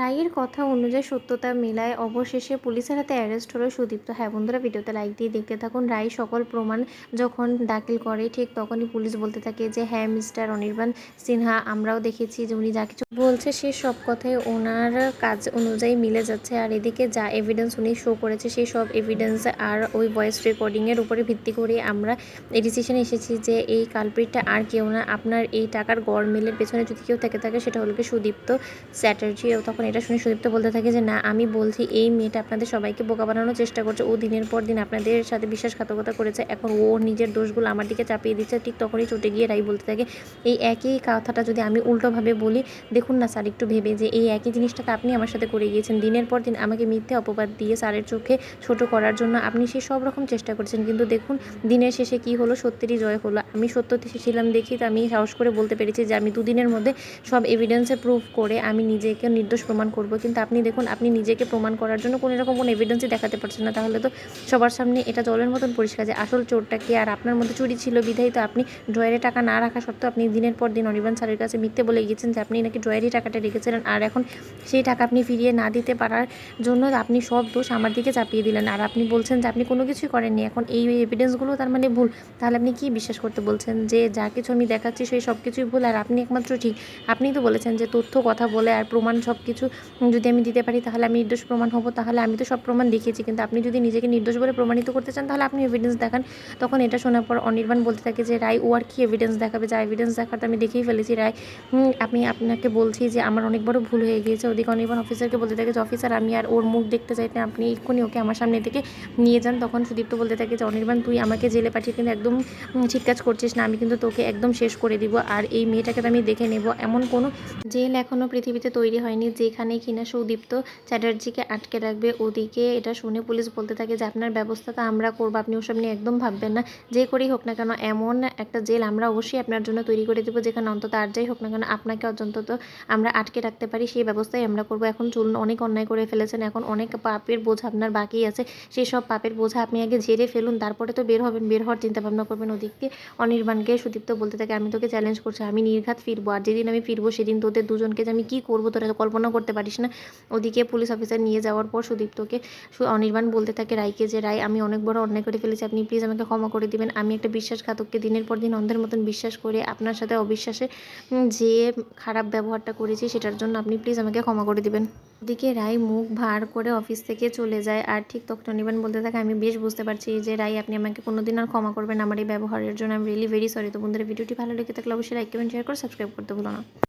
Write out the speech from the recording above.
রায়ের কথা অনুযায়ী সত্যতা মেলায় অবশেষে পুলিশের হাতে অ্যারেস্ট হলো সুদীপ্ত। হ্যাঁ বন্ধুরা, ভিডিওতে লাইক দিয়ে দেখতে থাকুন। রায় সকল প্রমাণ যখন দাখিল করে, ঠিক তখনই পুলিশ বলতে থাকে যে হ্যাঁ মিস্টার অনির্বাণ সিনহা, আমরাও দেখেছি যে উনি যা কিছু বলছে সে সব কথাই ওনার কাজ অনুযায়ী মিলে যাচ্ছে। আর এদিকে যা এভিডেন্স উনি শো করেছে, সেই সব এভিডেন্স আর ওই ভয়েস রেকর্ডিংয়ের উপরে ভিত্তি করে আমরা এই ডিসিশনে এসেছি যে, এই কালপ্রিটটা আর কেউ না। আপনার এই টাকার গড় মিলের পেছনে যদি কেউ থেকে থাকে, সেটা হলো কি সুদীপ্ত চ্যাটার্জি। তখন এটা শুনে সুদীপ্ত বলতে থাকে যে, না, আমি বলছি এই মেয়েটা আপনাদের সবাইকে বোকা বানানোর চেষ্টা করছে। ও দিনের পর দিন আপনাদের সাথে বিশ্বাসঘাতকতা করেছে। এখন ও নিজের দোষগুলো আমার দিকে চাপিয়ে দিচ্ছে। ঠিক তখনই চটে গিয়ে রাই বলতে থাকে, এই একই কথাটা যদি আমি উল্টোভাবে বলি, দেখুন না স্যার, একটু ভেবে যে এই একই জিনিসটাকে আপনি আমার সাথে করে গিয়েছেন। দিনের পর দিন আমাকে মিথ্যে অপবাদ দিয়ে স্যারের চোখে ছোট করার জন্য আপনি সেই সব রকম চেষ্টা করছেন। কিন্তু দেখুন, দিনের শেষে কি হলো? সত্যেরই জয় হলো। আমি সত্য ছিলাম দেখি, তো আমি সাহস করে বলতে পেরেছি যে, আমি দুদিনের মধ্যে সব এভিডেন্সে প্রুফ করে আমি নিজেকে নির্দোষ প্রমাণ করব। কিন্তু আপনি দেখুন, আপনি নিজেকে প্রমাণ করার জন্য কোনো রকম কোনো এভিডেন্সই দেখাতে পারছেন না। তাহলে তো সবার সামনে এটা জলের মতন পরিষ্কার যে আসল চোরটা কে? আর আপনার মধ্যে চুরি ছিল, বিধায়িত আপনি ড্রয়ারে টাকা না রাখা সত্ত্বেও আপনি দিনের পর দিন অনির্বাণ স্যারের কাছে মিথ্যে বলে গিয়েছেন যে আপনি নাকি ড্রয়ারই টাকাটা রেখেছিলেন। আর এখন সেই টাকা আপনি ফিরিয়ে না দিতে পারার জন্য আপনি সব দোষ আমার দিকে চাপিয়ে দিলেন। আর আপনি বলছেন যে আপনি কোনো কিছুই করেননি। এখন এই এভিডেন্সগুলো তার মানে ভুল। তাহলে আপনি কি বিশ্বাস করতে বলছেন যে যা কিছু আমি দেখাচ্ছি সেই সব কিছুই ভুল? আর আপনি একমাত্র ঠিক। আপনি তো বলেছেন যে তথ্য, কথা বলে আর প্রমাণ সব কিছু যদি আমি দিতে পারি, তাহলে আমি নির্দোষ প্রমাণ হব। তাহলে আমি তো সব প্রমাণ দেখিয়েছি। কিন্তু আপনি যদি নিজেকে নির্দোষ বলে প্রমাণিত করতে চান, তাহলে আপনি এভিডেন্স দেখান। তখন এটা শোনার পর অনির্বাণ বলতে থাকে যে, রায়, ও আর কি এভিডেন্স দেখাবে? যা এভিডেন্স দেখার তো আমি দেখেই ফেলেছি। রায় আমি আপনাকে বলছি যে, আমার অনেক বড় ভুল হয়ে গিয়েছে। ওদিকে অনির্বাণ অফিসারকে বলতে থাকে যে অফিসার আমি আর ওর মুখ দেখতে চাইতে, আপনি এক্ষুনি ওকে আমার সামনে থেকে নিয়ে যান। তখন সুদীপ্ত বলতে থাকে যে, অনির্বাণ, তুই আমাকে জেলে পাঠিয়ে কিন্তু একদম ঠিক কাজ করছিস না। আমি কিন্তু তোকে একদম শেষ করে দিব। আর এই মেয়েটাকে তো আমি দেখে নেব। এমন কোনো জেল এখনও পৃথিবীতে তৈরি হয়নি যেখানে কিনা সুদীপ্ত চ্যাটার্জিকে আটকে রাখবে। ওদিকে এটা শুনে পুলিশ বলতে থাকে যে, আপনার ব্যবস্থা তো আমরা করব, আপনি ওসব নিয়ে একদম ভাববেন না। যে করেই হোক না কেন, এমন একটা জেল আমরা অবশ্যই আপনার জন্য তৈরি করে দেবো, যেখানে অন্তত আর যাই হোক না কেন, আপনাকে অন্তত আমরা আটকে রাখতে পারি। সেই ব্যবস্থাই আমরা করব। এখন চলুন অনেক অন্যায় করে ফেলেছেন। এখন অনেক পাপের বোঝা আপনার বাকি আছে। সেই সব পাপের বোঝা আপনি আগে ঝেড়ে ফেলুন, তারপরে তো বের হবেন, বের হওয়ার চিন্তা ভাবনা করবেন। ওদিকে অনির্বাণকে সুদীপ্ত বলতে থাকে, আমি তোকে চ্যালেঞ্জ করছি, আমি নির্ঘাত ফিরবো, আর যেদিন আমি ফিরবো, সেদিন তোদের দুজনকে যে আমি কী করব, তোরা কল্পনা করতে পারিস না। ওদিকে পুলিশ অফিসার নিয়ে যাওয়ার পর সুদীপ্তকে অনির্বাণ বলতে থাকে, রায়কে যে রায় আমি অনেক বড় অন্যায় করে ফেলেছি, আপনি প্লিজ আমাকে ক্ষমা করে দিবেন। আমি একটা বিশ্বাসঘাতককে দিনের পর দিন অন্ধের মতন বিশ্বাস করে আপনার সাথে অবিশ্বাসে যে খারাপ ব্যবহারটা করেছি সেটার জন্য আপনি প্লিজ আমাকে ক্ষমা করে দিবেন। ওদিকে রায় মুখ ভার করে অফিস থেকে চলে যায় আর ঠিক তখন অনির্বাণ বলতে থাকে, আমি বেশ বুঝতে পারছি যে রায়, আপনি আমাকে কোনোদিন আর ক্ষমা করবেন আমার এই ব্যবহারের জন্য আমি রিয়েলি ভেরি সরি তো বন্ধুরা, ভিডিওটি ভালো লেগে থাকলে অবশ্যই লাইক কমেন্ট শেয়ার করে সাবস্ক্রাইব করতে ভুলো না।